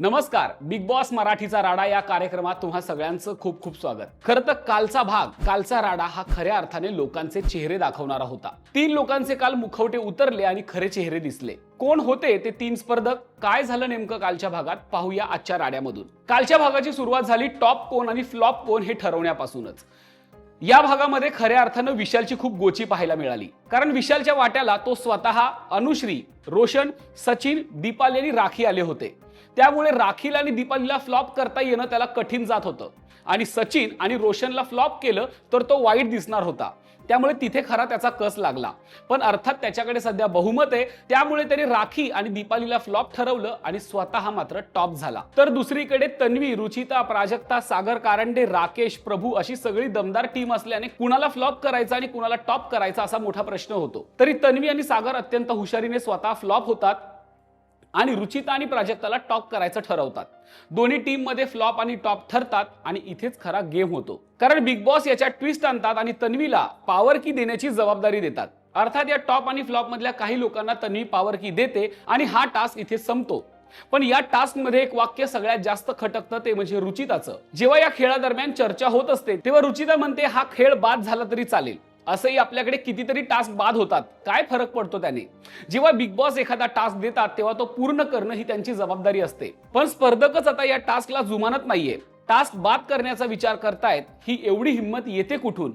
नमस्कार big boss मराठीचा राडा या कार्यक्रमात तुम्हा सगळ्यांचं खूप खूप स्वागत. खरं तर कालचा भाग कालचा राडा हा खऱ्या अर्थाने लोकांचे चेहरे दाखवणारा होता. तीन लोकांचे काल मुखवटे उतरले आणि खरे चेहरे दिसले. कोण होते ते तीन स्पर्धक? काय झालं नेमकं कालच्या भागात? पाहूया आजच्या राड्यामधून. कालच्या भागाची सुरुवात झाली टॉप कोण आणि फ्लॉप कोण हे ठरवण्यापासूनच. या भागामध्ये खऱ्या अर्थानं विशालची खूप गोची पाहायला मिळाली. कारण विशालच्या वाट्याला तो स्वतः अनुश्री रोशन सचिन दीपाली आणि राखी आले होते. त्यामुळे राखीला आणि दीपालीला फ्लॉप करता येणं त्याला कठीण जात होतं. आणि सचिन आणि रोशनला फ्लॉप केलं तर तो वाईट दिसणार होता. त्यामुळे तिथे खरा त्याचा कस लागला. पण अर्थात त्याच्याकडे सध्या बहुमत आहे. त्यामुळे त्याने राखी आणि दीपालीला फ्लॉप ठरवलं आणि स्वतः मात्र टॉप झाला. तर दुसरीकडे तन्वी रुचिता प्राजक्ता सागर कारंडे राकेश प्रभू अशी सगळी दमदार टीम असल्याने कुणाला फ्लॉप करायचा आणि कुणाला टॉप करायचा असा मोठा प्रश्न होतो. तरी तन्वी आणि सागर अत्यंत हुशारीने स्वतः फ्लॉप होतात. आणि रुचिता आणि प्राजक्ताला टॉप करायचं ठरवतात. दोन्ही टीममध्ये फ्लॉप आणि टॉप ठरतात आणि इथेच खरा गेम होतो. कारण बिग बॉस याच्या ट्विस्ट आणतात आणि तन्वीला पॉवर की देण्याची जबाबदारी देतात. अर्थात या टॉप आणि फ्लॉप मधल्या काही लोकांना तन्वी पॉवर की देते आणि हा टास्क इथे संपतो. पण या टास्कमध्ये एक वाक्य सगळ्यात जास्त खटकतं ते म्हणजे रुचिताचं. जेव्हा या खेळादरम्यान चर्चा होत असते तेव्हा रुचिता म्हणते हा खेळ बाद झाला तरी चालेल. असंही आपल्याकडे कितीतरी टास्क बाद होतात. काय फरक पडतो त्याने? जेव्हा बिग बॉस एखादा टास्क देतात तेव्हा तो पूर्ण करणं ही त्यांची जबाबदारी असते. पण स्पर्धकच आता या टास्कला जुमानत नाहीये. टास्क बाद करण्याचा विचार करतायत ही एवढी हिंमत येते कुठून?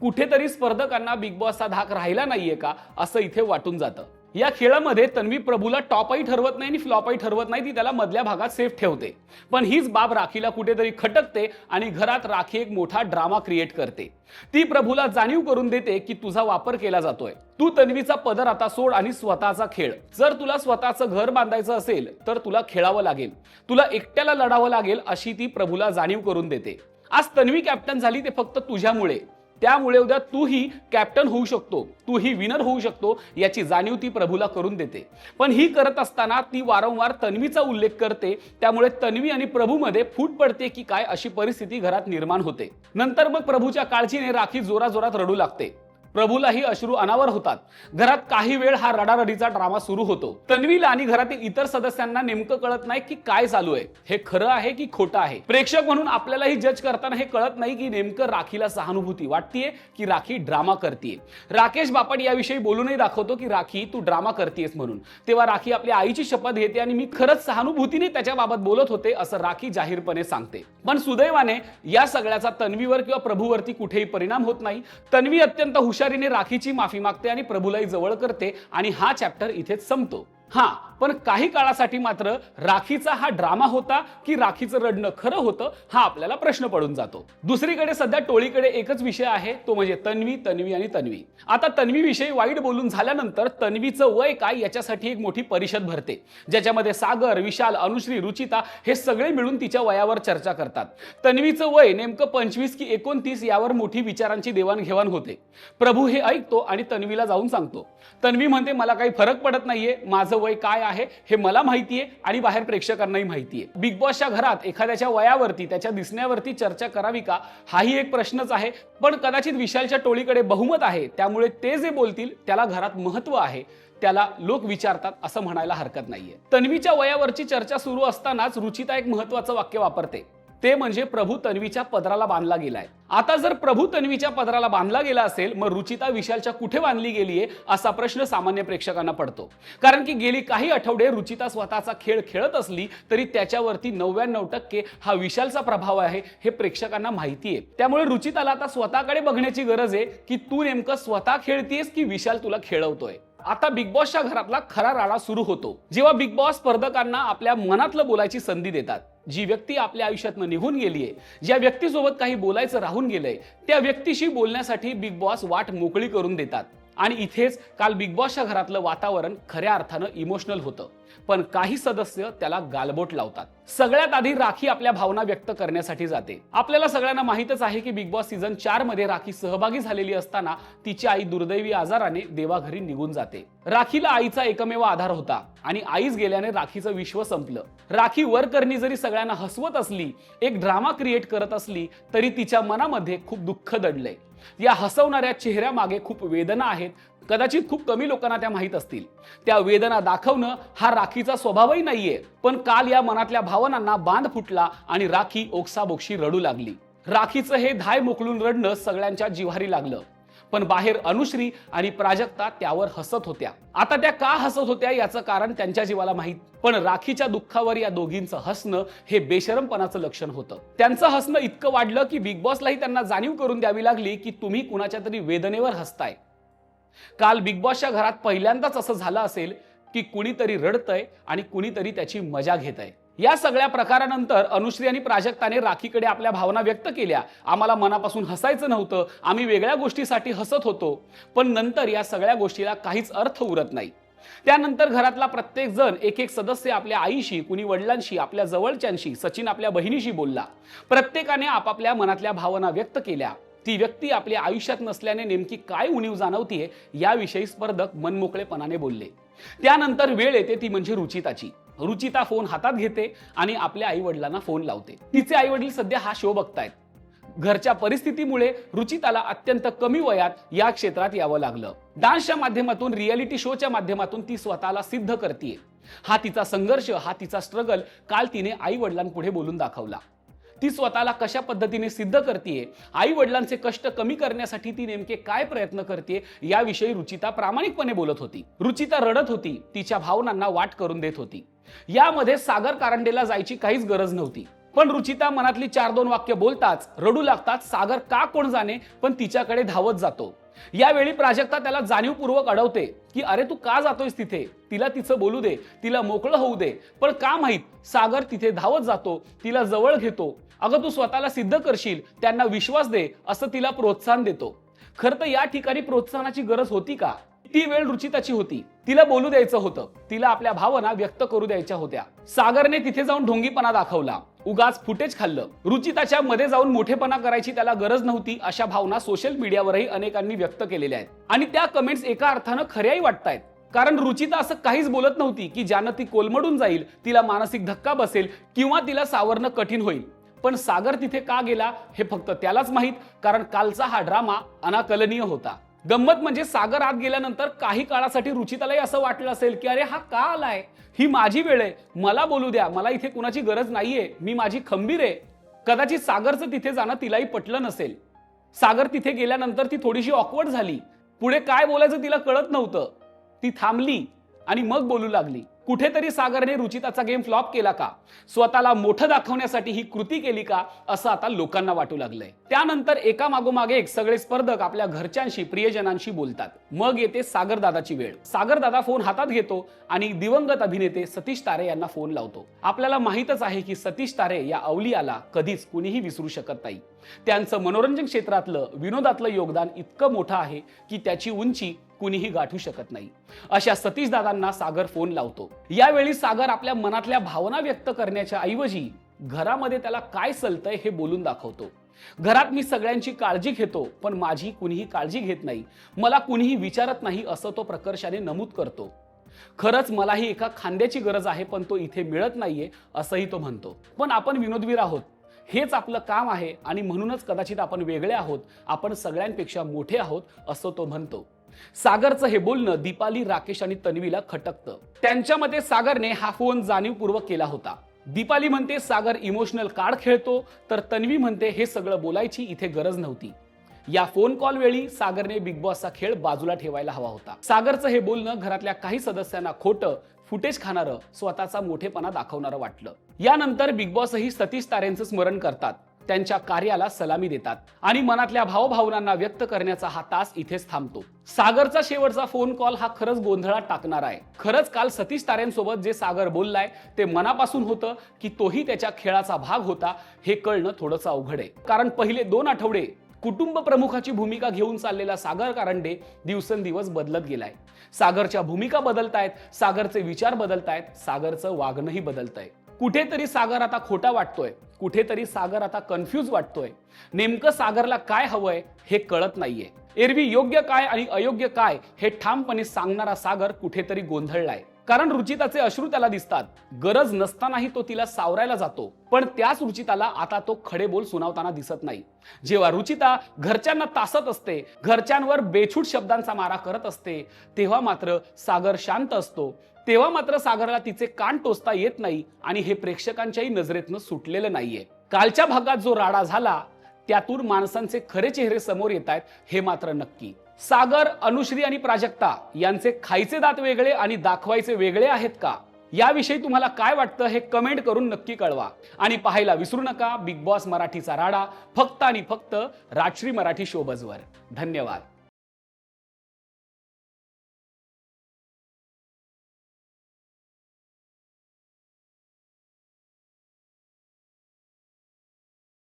कुठेतरी स्पर्धकांना बिग बॉसचा धाक राहिला नाहीये का? असं इथे वाटून जातं. या खेळामध्ये तन्वी प्रभूला टॉपही ठरवत नाही आणि फ्लॉपही ठरवत नाही ती त्याला मधल्या भागात सेफ ठेवते. पण हीच बाब राखीला कुठेतरी खटकते आणि घरात राखी एक मोठा ड्रामा क्रिएट करते. ती प्रभूला जाणीव करून देते की तुझा वापर केला जातोय. तू तन्वीचा पदर आता सोड आणि स्वतःचा खेळ. जर तुला स्वतःचं घर बांधायचं असेल तर तुला खेळावं लागेल. तुला एकट्याला लढावं लागेल अशी ती प्रभूला जाणीव करून देते. आज तन्वी कॅप्टन झाली ते फक्त तुझ्यामुळे. त्यामुळे उद्या तूही कॅप्टन होऊ शकतो. तूही विनर होऊ शकतो याची जाणीव ती प्रभूला करून देते. पण ही करत असताना ती वारंवार तन्वीचा उल्लेख करते त्यामुळे तन्वी आणि प्रभूमध्ये फूट पडते की काय अशी परिस्थिती घरात निर्माण होते. नंतर मग प्रभूच्या काळजीने राखी जोराजोरात रडू लागते. प्रभूलाही अश्रू अनावर होतात. घरात काही वेळ हा रडारडीचा ड्रामा सुरू होतो. तन्वीला आणि घरातील इतर सदस्यांना नेमकं कळत नाही की काय चालू आहे. हे खरं आहे की खोटं आहे? प्रेक्षक म्हणून आपल्यालाही जज करताना हे कळत नाही की नेमकं राखीला सहानुभूती वाटतीये की राखी ड्रामा करतीये. राकेश बापट याविषयी बोलूनही दाखवतो की राखी तू ड्रामा करतेस म्हणून. तेव्हा राखी आपल्या आईची शपथ घेते आणि मी खरंच सहानुभूतीने त्याच्याबाबत बोलत होते असं राखी जाहीरपणे सांगते. पण सुदैवाने या सगळ्याचा तन्वीवर किंवा प्रभूवरती कुठेही परिणाम होत नाही. तन्वी अत्यंत हुशार हुशारीने राखीची माफी मागते आणि प्रभूलाही जवळ करते आणि हा चॅप्टर इथेच संपतो. हा पण काही काळासाठी मात्र राखीचा हा ड्रामा होता की राखीचं रडणं खरं होतं हा आपल्याला प्रश्न पडून जातो. दुसरीकडे सध्या टोळीकडे एकच विषय आहे तो म्हणजे तन्वी तन्वी आणि तन्वी. आता तन्वी विषयी वाईट बोलून झाल्यानंतर तन्वीचं वय काय याच्यासाठी एक मोठी परिषद भरते ज्याच्यामध्ये सागर विशाल अनुश्री रुचिता हे सगळे मिळून तिच्या वयावर चर्चा करतात. तन्वीचं वय नेमकं पंचवीस की एकोणतीस यावर मोठी विचारांची देवाणघेवाण होते. प्रभू हे ऐकतो आणि तन्वीला जाऊन सांगतो. तन्वी म्हणते मला काही फरक पडत नाहीये माझं वय काय आहे हे मला माहितीये आणि बाहेर प्रेक्षकांनाही माहितीये. बिग बॉसच्या घरात एखाद्याच्या वयावरती त्याच्या दिसण्यावरती चर्चा करावी का? हाही एक प्रश्नच आहे. पण कदाचित विशालच्या टोळीकडे बहुमत आहे. त्यामुळे ते जे बोलतील त्याला घरात महत्त्व आहे. त्याला लोक विचारतात असं म्हणायला हरकत नाहीये. तन्वीच्या वयावरची चर्चा सुरू असतानाच रुचिता एक महत्वाचं वाक्य वापरते. ते म्हणजे प्रभू तन्वीच्या पदराला बांधला गेलाय. आता जर प्रभू तन्वीच्या पदराला बांधला गेला असेल मग रुचिता विशालच्या कुठे बांधली गेलीये असा प्रश्न सामान्य प्रेक्षकांना पडतो. कारण की गेली काही आठवडे रुचिता स्वतःचा खेळ खेळत असली तरी त्याच्यावरती नव्याण्णव टक्के हा विशालचा प्रभाव आहे हे प्रेक्षकांना माहिती आहे त्यामुळे रुचिताला आता स्वतःकडे बघण्याची गरज आहे की तू नेमकं स्वतः खेळतीयस की विशाल तुला खेळवतोय? आता बिग बॉसच्या घरातला खरा राडा सुरू होतो. जेव्हा बिग बॉस स्पर्धकांना आपल्या मनातलं बोलायची संधी देतात जी व्यक्ती आपल्या आयुष्यातनं निघून गेलीये ज्या व्यक्तीसोबत काही बोलायचं राहून गेलंय त्या व्यक्तीशी बोलण्यासाठी बिग बॉस वाट मोकळी करून देतात. आणि इथेच काल बिग बॉसच्या घरातलं वातावरण खऱ्या अर्थानं इमोशनल होतं. पण काही सदस्य त्याला गालबोट लावतात. सगळ्यात आधी राखी आपल्या भावना व्यक्त करण्यासाठी जाते. आपल्याला सगळ्यांना माहितच आहे की बिग बॉस सीझन चारमध्ये राखी सहभागी झालेली असताना तिची आई दुर्दैवी आजाराने देवाघरी निघून जाते. राखीला आईचा एकमेव आधार होता आणि आईच गेल्याने राखीचं विश्व संपलं. राखी वरकरणी जरी सगळ्यांना हसवत असली एक ड्रामा क्रिएट करत असली तरी तिच्या मनामध्ये खूप दुःख दडलंय. या हसवणाऱ्या चेहऱ्यामागे खूप वेदना आहेत. कदाचित खूप कमी लोकांना त्या माहीत असतील. त्या वेदना दाखवणं हा राखीचा स्वभावही नाहीये. पण काल या मनातल्या भावनांना बांध फुटला आणि राखी ओक्साबोक्षी रडू लागली. राखीचं हे धाय मोकळून रडणं सगळ्यांच्या जिव्हारी लागलं. पण बाहेर अनुश्री आणि प्राजक्ता त्यावर हसत होत्या. आता त्या का हसत होत्या याचं कारण त्यांच्या जीवाला माहीत पण राखीच्या दुःखावर या दोघींचं हसणं हे बेशरमपणाचं लक्षण होतं. त्यांचं हसणं इतकं वाढलं की बिग बॉसलाही त्यांना जाणीव करून द्यावी लागली की तुम्ही कुणाच्या तरी वेदनेवर हसताय. काल बिग बॉसच्या घरात पहिल्यांदाच असं झालं असेल की कुणीतरी रडतंय आणि कुणीतरी त्याची मजा घेत आहे या सगळ्या प्रकारानंतर अनुश्री आणि प्राजक्ताने राखीकडे आपल्या भावना व्यक्त केल्या. आम्हाला मनापासून हसायचं नव्हतं. आम्ही वेगळ्या गोष्टीसाठी हसत होतो. पण नंतर या सगळ्या गोष्टीला काहीच अर्थ उरत नाही. त्यानंतर घरातला प्रत्येक जण एक एक सदस्य आपल्या आईशी कुणी वडिलांशी आपल्या जवळच्यांशी सचिन आपल्या बहिणीशी बोलला. प्रत्येकाने आपापल्या मनातल्या भावना व्यक्त केल्या. ती व्यक्ती आपल्या आयुष्यात नसल्याने नेमकी काय उणीव जाणवतीये याविषयी स्पर्धक मनमोकळेपणाने बोलले. त्यानंतर वेळ येते ती म्हणजे रुचिताची. रुचिता फोन हातात घेते आणि आपल्या आई वडिलांना फोन लावते. तिचे आई वडील सध्या हा शो बघतायत. घरच्या परिस्थितीमुळे रुचिताला अत्यंत कमी वयात या क्षेत्रात यावं लागलं. डान्सच्या माध्यमातून रियालिटी शोच्या माध्यमातून ती स्वतःला सिद्ध करते हा तिचा संघर्ष हा तिचा स्ट्रगल काल तिने आई वडिलांपुढे बोलून दाखवला. ती स्वतःला कशा पद्धतीने सिद्ध करते आई वडिलांचे कष्ट कमी करण्यासाठी ती नेमके काय प्रयत्न करते याविषयी रुचिता प्रामाणिकपणे बोलत होती. रुचिता रडत होती तिच्या भावनांना वाट करून देत होती. यामध्ये सागर कारंडेला जायची काहीच गरज नव्हती. पण रुचिता मनातली चार दोन वाक्य बोलताच रडू लागतात सागर का कोण जाणे पण तिच्याकडे धावत जातो. यावेळी प्राजक्ता त्याला जाणीवपूर्वक अडवते की अरे तू का जातोयस तिथे? तिला तिचं बोलू दे तिला मोकळं होऊ दे. पण का माहीत सागर तिथे धावत जातो तिला जवळ घेतो अगं तू स्वतःला सिद्ध करशील त्यांना विश्वास दे असं तिला प्रोत्साहन देतो. खरं तर या ठिकाणी प्रोत्साहनाची गरज होती का? ती वेळ रुचिताची होती. तिला बोलू द्यायचं होतं. तिला आपल्या भावना व्यक्त करू द्यायच्या होत्या. सागरने तिथे जाऊन ढोंगीपणा दाखवला. उगाच फुटेज खाल्लं. रुचिताच्या मध्ये जाऊन मोठेपणा करायची त्याला गरज नव्हती अशा भावना सोशल मीडियावरही अनेकांनी व्यक्त केलेल्या आहेत. आणि त्या कमेंट्स एका अर्थानं खऱ्याही वाटतायत. कारण रुचिता असं काहीच बोलत नव्हती की ज्यानं ती कोलमडून जाईल तिला मानसिक धक्का बसेल किंवा तिला सावरणं कठीण होईल. पण सागर तिथे का गेला हे फक्त त्यालाच माहीत कारण कालचा हा ड्रामा अनाकलनीय होता. गंमत म्हणजे सागर आत गेल्यानंतर काही काळासाठी रुचितालाही असं वाटलं असेल की अरे हा का आलाय? ही माझी वेळ आहे. मला बोलू द्या. मला इथे कुणाची गरज नाहीये. मी माझी खंबीर आहे. कदाचित सागरचं तिथे जाणं तिलाही पटलं नसेल. सागर तिथे गेल्यानंतर ती थोडीशी ऑकवर्ड झाली. पुढे काय बोलायचं तिला कळत नव्हतं. ती थांबली आणि मग बोलू लागली. कुठेतरी सागरने रुचिताचा गेम फ्लॉप केला का? स्वतःला मोठं दाखवण्यासाठी ही कृती केली का? असं आता लोकांना वाटू लागलंय. त्यानंतर एका मागोमागे एक सगळे स्पर्धक आपल्या घरच्यांशी प्रियजनांशी बोलतात. मग येते सागर दादाची वेळ. सागर दादा फोन हातात घेतो आणि दिवंगत अभिनेते सतीश तारे यांना फोन लावतो. आपल्याला माहितच आहे की सतीश तारे या अवलियाला कधीच कुणीही विसरू शकत नाही. त्यांचं मनोरंजन क्षेत्रातलं विनोदातलं योगदान इतकं मोठं आहे की त्याची उंची कुणीही गाठू शकत नाही. अशा सतीश दादांना सागर फोन लावतो. यावेळी सागर आपल्या मनातल्या भावना व्यक्त करण्याच्या ऐवजी घरामध्ये त्याला काय चलतंय हे बोलून दाखवतो. घरात मी सगळ्यांची काळजी घेतो पण माझी कुणीही काळजी घेत नाही. मला कुणीही विचारत नाही असं तो प्रकर्षाने नमूद करतो. खरंच मलाही एका खांद्याची गरज आहे पण तो इथे मिळत नाहीये असंही तो म्हणतो. पण आपण विनोदवीर आहोत. हेच आपलं काम आहे आणि म्हणूनच कदाचित आपण वेगळे आहोत आपण सगळ्यांपेक्षा मोठे आहोत असं तो म्हणतो. सागरचं हे बोलणं दीपाली राकेश आणि तन्वीला खटकतं. त्यांच्यामध्ये सागरने हा फोन जाणीवपूर्वक केला होता. दीपाली म्हणते सागर इमोशनल कार्ड खेळतो तर तन्वी म्हणते हे सगळं बोलायची इथे गरज नव्हती. या फोन कॉल वेळी सागरने बिग बॉसचा खेळ बाजूला ठेवायला हवा होता. सागरचं हे बोलणं घरातल्या काही सदस्यांना खोटं फुटेज खाणारं स्वतःचा मोठेपणा दाखवणारं वाटलं. यानंतर बिग बॉसही सतीश तारेंचं स्मरण करतात. त्यांच्या कार्याला सलामी देतात आणि मनातल्या भावभावनांना व्यक्त करण्याचा हा तास इथेच थांबतो. सागरचा शेवटचा फोन कॉल हा खरंच गोंधळात टाकणार आहे. खरंच काल सतीश तारेंसोबत जे सागर बोललाय ते मनापासून होतं की तोही त्याच्या खेळाचा भाग होता हे कळणं थोडंसं अवघड आहे. कारण पहिले दोन आठवडे कुटुंब प्रमुखाची भूमिका घेऊन चाललेला सागर कारंडे दिवसेंदिवस बदलत गेलाय. सागरच्या भूमिका बदलतायत सागरचे विचार बदलतायत सागरचं वागणंही बदलतंय. कुठेतरी सागर आता खोटा वाटतोय कुठेतरी सागर आता कन्फ्यूज वाटतोय. नेमकं सागरला काय हवंय हे कळत नाहीये. एरवी योग्य काय आणि अयोग्य काय हे ठामपणे सांगणारा सागर कुठेतरी गोंधळलाय. कारण रुचिताचे अश्रू त्याला दिसतात. गरज नसतानाही तो तिला सावरायला जातो. पण त्याच रुचिताला आता तो खडे बोल सुनावताना दिसत नाही. जेव्हा रुचिता घरच्यांना तासत असते घरच्यांवर बेछूट शब्दांचा मारा करत असते तेव्हा मात्र सागर शांत असतो. तेव्हा मात्र सागरला तिचे कान टोचता येत नाही आणि हे प्रेक्षकांच्याही नजरेतनं सुटलेलं नाहीये. कालच्या भागात जो राडा झाला त्यातून माणसांचे खरे चेहरे समोर येत आहेत हे मात्र नक्की. सागर अनुश्री आणि प्राजक्ता यांचे खायचे दात वेगळे आणि दाखवायचे वेगळे आहेत का? याविषयी तुम्हाला काय वाटतं हे कमेंट करून नक्की कळवा. आणि पाहायला विसरू नका बिग बॉस मराठीचा राडा फक्त आणि फक्त राजश्री मराठी शोबजवर धन्यवाद.